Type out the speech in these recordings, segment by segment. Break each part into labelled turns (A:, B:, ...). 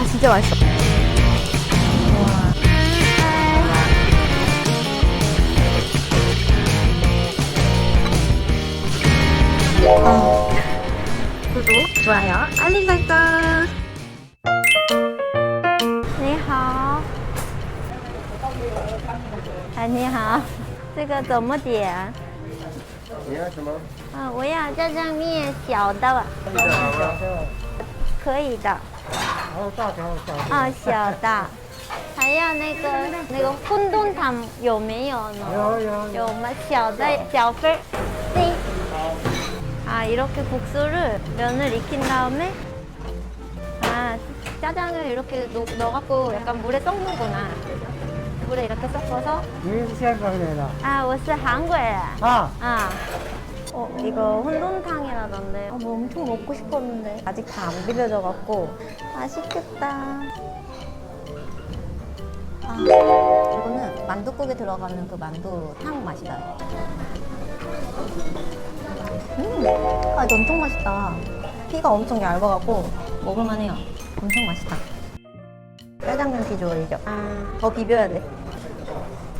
A: 와 진짜 맛있어. 아. 구독, 좋아요, 알림 설정. 你好，哎，你好，这个怎么点？
B: 你要什么？
A: 啊，我要炸酱面小的，可以的。
B: 还有大条小
A: 啊，小的。还要那个那个混沌汤有没有呢？
B: 有有
A: 有吗？小的小份儿。네. 아 이렇게 국수를 면을 익힌 다음에 아 짜장을 이렇게 넣, 넣어갖고 약간 물에 섞는구나. 물에 이렇게 섞어서
B: 您是香港人啊？
A: 아, 我是韩国人.
B: 아,
A: 아. 어, 이거 혼돈탕이라던데. 아, 뭐 엄청 먹고 싶었는데. 아직 다 안 비벼져갖고. 맛있겠다. 아, 이거는 만두국에 들어가는 그 만두탕 맛이 나요. 음, 아, 이거 엄청 맛있다. 피가 엄청 얇아갖고 먹을만해요. 엄청 맛있다. 짜장면 비주얼이죠. 아, 더 비벼야 돼.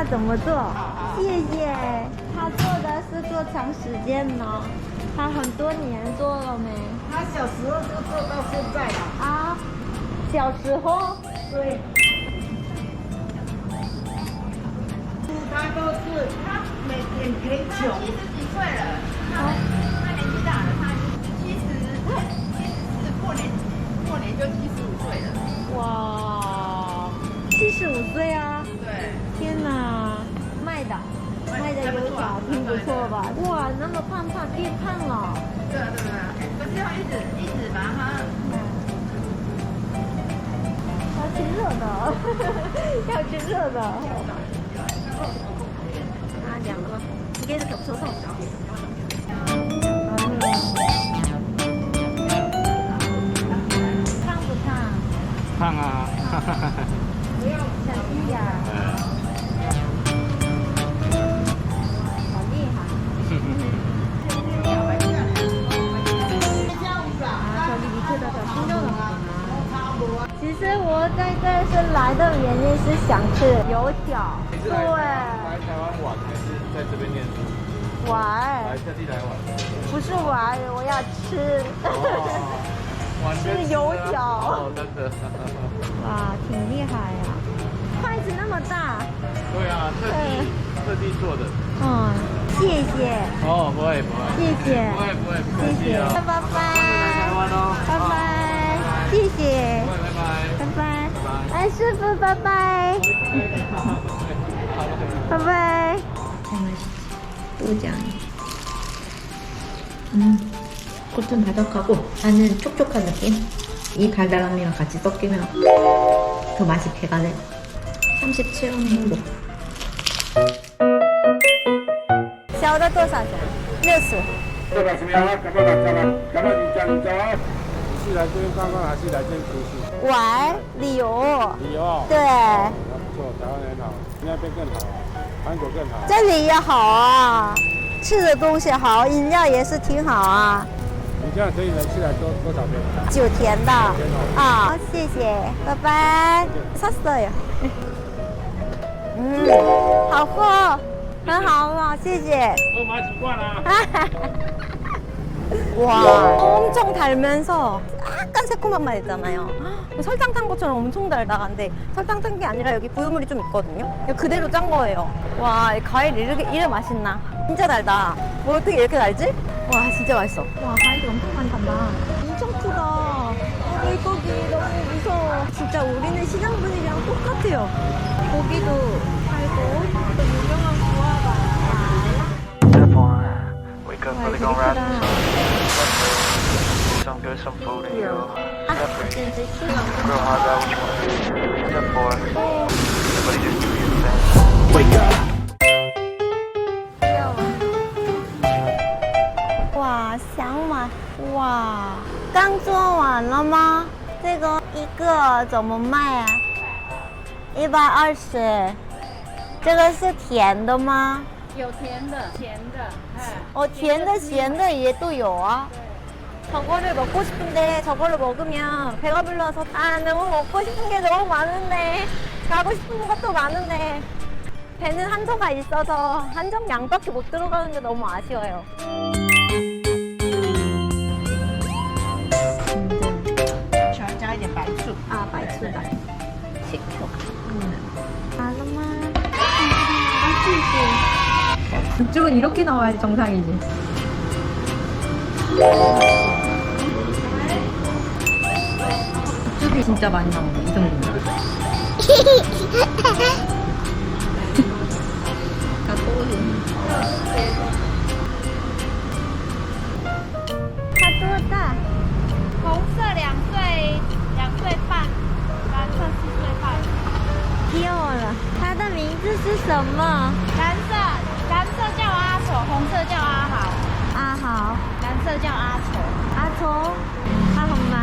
A: 看怎么做。谢谢。他做的是多长时间呢？他很多年做了没？
C: 他小时候就做到现在了。
A: 啊，小时候。
C: 对。他都是他每天陪酒。
D: 七十几岁了，他
A: 变胖了，
D: 对啊对啊？可是要一直一直把它，
A: 要吃热的，要吃热的。啊两个，你这是什么时？胖不胖？胖啊！不要小心啊。实我在这儿是来的原因是想吃油条，对，
B: 来台湾玩还是在这边念书？
A: 玩
B: 来特地来玩。
A: 不是。玩，我要吃。
B: 玩
A: 吃油条
B: 哦，真的。
A: 哇，挺厉害呀、筷子那么大，
B: 对啊，特地特地做的。
A: 嗯，谢谢，
B: 哦，不会不会。
A: 谢谢
B: 不会不会，不客
A: 谢谢。拜拜， 哎，师傅，拜拜，拜拜。太맛있지豆浆. 음, 겉은 바삭하고 안은 촉촉한 느낌. 이 달달함이랑 같이 섞이면 더 맛이 배가 돼. 37원 행복. 小的多少钱？六十。
B: 是来这边逛逛，还是来这边读书？
A: 玩旅游。
B: 旅游。
A: 对。
B: 那、哦、不错，台湾很好，新加更好，韩国更好。
A: 这里也好啊，吃的东西好，饮料也是挺好啊。
B: 你这样可以能吃来多多少杯？
A: 九甜的。啊、哦，谢谢，拜拜。啥时？嗯，好喝，很好喝，谢谢。
B: 我买习惯了。
A: 와, 엄청 달면서 약간 새콤한 맛 있잖아요. 헉, 설탕 탄 것처럼 엄청 달달한데 설탕 탄 게 아니라 여기 부유물이 좀 있거든요. 그냥 그대로 짠 거예요. 와, 이 과일 이렇게 이래 맛있나? 진짜 달다. 뭐 어떻게 이렇게 달지? 와, 진짜 맛있어. 와, 과일이 엄청 많단다. 엄청 크다. 어, 물고기 너무 무서워. 진짜 우리는 시장 분위기랑 똑같아요. 고기도 팔고 또 유명한 哇，想买哇，刚做完了吗？这个一个怎么卖啊？一百二十。这个是甜的吗？
D: 有甜的，甜的，哎，
A: 어, 甜的, 咸的也都有啊. 저거를 먹고 싶은데 저거를 먹으면 배가 불러서 아 너무 먹고 싶은 게 너무 많은데 가고 싶은 것도 많은데 배는 한도가 있어서 한정 양밖에 못 들어가는 게 너무 아쉬워요. 육즙은 이렇게 나와야지 정상이지. 육즙이 진짜 많이 나오네, 이 정도면. 다 떠오르네. 다 뚫었다.
D: 红色两岁，两岁半，蓝色四岁半。
A: 귀여워라它的名字是什么？
D: 蓝色，蓝色叫阿丑， 红色叫阿豪，
A: 阿豪，
D: 蓝色叫阿丑。
A: 阿丑，他很忙，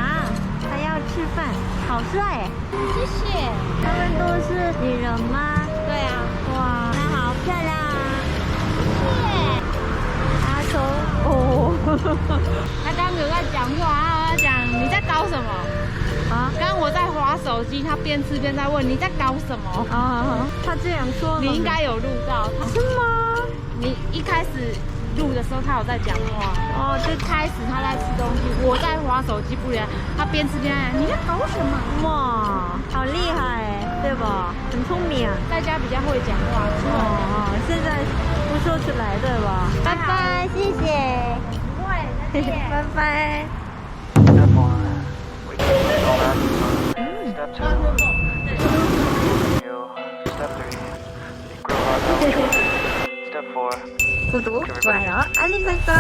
A: 他要吃饭，好帅哎！
D: 谢谢。
A: 他们都是女人吗？
D: 对啊，
A: 哇，她好漂亮啊！
D: 谢谢
A: 阿丑，哦，
D: 他刚刚有在讲话，他在讲你在搞什么？
A: 啊
D: 刚刚我在划手机，他边吃边在问你在搞什么。
A: 啊，他这样说，
D: 你应该有录到，他
A: 是吗？
D: 你一开始录的时候他有在讲话，
A: 哦，
D: 就开始他在吃东西，我在划手机不然他边吃边在你在搞什么？
A: 哇，好厉害哎，对吧？很聪明啊。
D: 在家比较会讲话，
A: 哦，现在不说出来对吧？拜拜，谢谢，
D: 不会，再见。
A: 拜拜。 구독, 좋아요, 알림 설정.